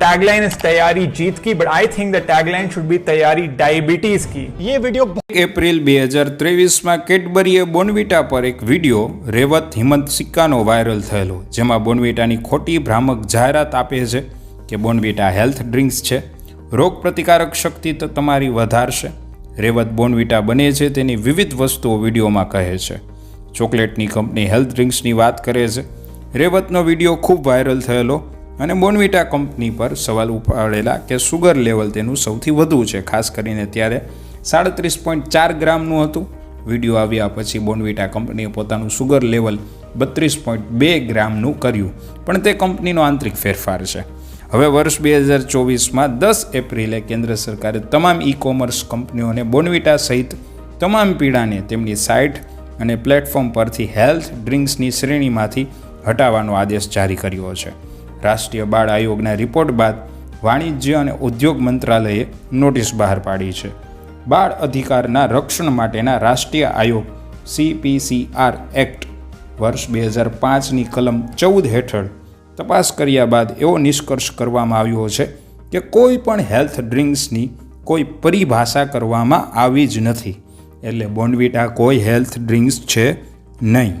tagline is तैयारी जीत की but I think the tagline should be तैयारी डायबिटीज की ये वीडियो એપ્રિલ બે હજાર ત્રેવીસમાં કેડબરીએ બોનવિટા પર એક વિડીયો રેવત હિમંત સિક્કાનો વાયરલ થયેલો જેમાં બોનવિટાની ખોટી ભ્રામક જાહેરાત આપે છે કે બોનવિટા હેલ્થ ડ્રિંક્સ છે રોગ પ્રતિકારક શક્તિ તો તમારી વધારશે રેવત બોનવિટા બને છે તેની વિવિધ વસ્તુઓ વિડીયોમાં કહે છે ચોકલેટની કંપની હેલ્થ ડ્રિંક્સની વાત કરે છે રેવતનો વિડીયો ખૂબ વાયરલ થયેલો અને બોનવિટા કંપની પર સવાલ ઉપાડેલા કે સુગર લેવલ તેનું સૌથી વધુ છે. ખાસ કરીને ત્યારે સાડત્રીસ પોઈન્ટ ચાર ગ્રામનું હતું. વીડિયો આવ્યા પછી બોનવિટા કંપનીએ પોતાનું સુગર લેવલ બત્રીસ પોઈન્ટ બે ગ્રામનું કર્યું. પણ તે કંપનીનો આંતરિક ફેરફાર છે. હવે વર્ષ બે હજાર ચોવીસમાં દસ એપ્રિલે કેન્દ્ર સરકારે તમામ ઈ કોમર્સ કંપનીઓને બોનવિટા સહિત તમામ પીણાને તેમની સાઇટ અને પ્લેટફોર્મ પરથી હેલ્થ ડ્રિંક્સની શ્રેણીમાંથી હટાવવાનો આદેશ જારી કર્યો છે. રાષ્ટ્રીય બાળ આયોગના રિપોર્ટ બાદ વાણિજ્ય અને ઉદ્યોગ મંત્રાલયે નોટિસ બહાર પાડી છે. બાળ અધિકારના રક્ષણ માટેના રાષ્ટ્રીય આયોગ સીપીસીઆર એક્ટ વર્ષ બે હજાર પાંચની કલમ ચૌદ હેઠળ તપાસ કર્યા બાદ એવો નિષ્કર્ષ કરવામાં આવ્યો છે કે કોઈ પણ હેલ્થ ડ્રિંક્સની કોઈ પરિભાષા કરવામાં આવી જ નથી. એટલે બોન્ડવિટા કોઈ હેલ્થ ડ્રિંક્સ છે નહીં.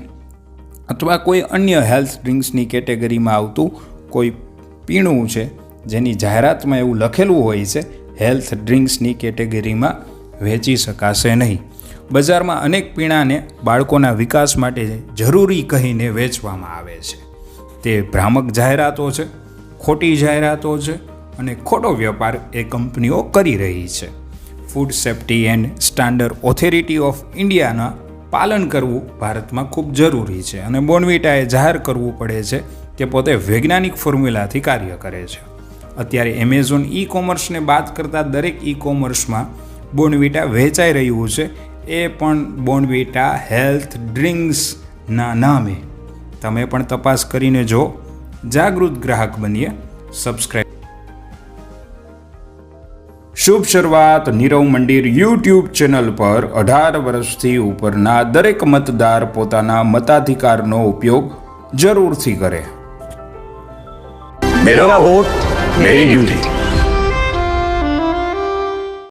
અથવા કોઈ અન્ય હેલ્થ ડ્રિંક્સની કેટેગરીમાં આવતું કોઈ પીણું છે, જેની જાહેરાતમાં એવું લખેલું હોય છે હેલ્થ ડ્રિંક્સની કેટેગરીમાં વેચી શકાશે નહીં. બજારમાં અનેક પીણાને બાળકોના વિકાસ માટે જરૂરી કહીને વેચવામાં આવે છે. તે ભ્રામક જાહેરાતો છે, ખોટી જાહેરાતો છે અને ખોટો વેપાર એ કંપનીઓ કરી રહી છે. Food safety and standard authority of ઇન્ડિયાના પાલન કરવું ભારતમાં ખૂબ જરૂરી છે અને બોનવિટાએ જાહેર કરવું પડે છે કે પોતે વૈજ્ઞાનિક ફોર્મ્યુલાથી કાર્ય કરે છે. અત્યારે એમેઝોન ઈ કોમર્સને બાદ કરતાં દરેક ઈ કોમર્સમાં બોનવીટા વેચાઈ રહ્યું છે. એ પણ બોનવીટા હેલ્થ ડ્રિંક્સના નામે. તમે પણ તપાસ કરીને જો. જાગૃત ગ્રાહક બનીએ. સબસ્ક્રાઈબ શુભ શરૂઆત નીરવ મંદિર યુટ્યુબ ચેનલ પર અઢાર વર્ષથી ઉપરના દરેક મતદાર પોતાના મતાધિકારનો ઉપયોગ જરૂરથી કરે. 메라봇 메유리.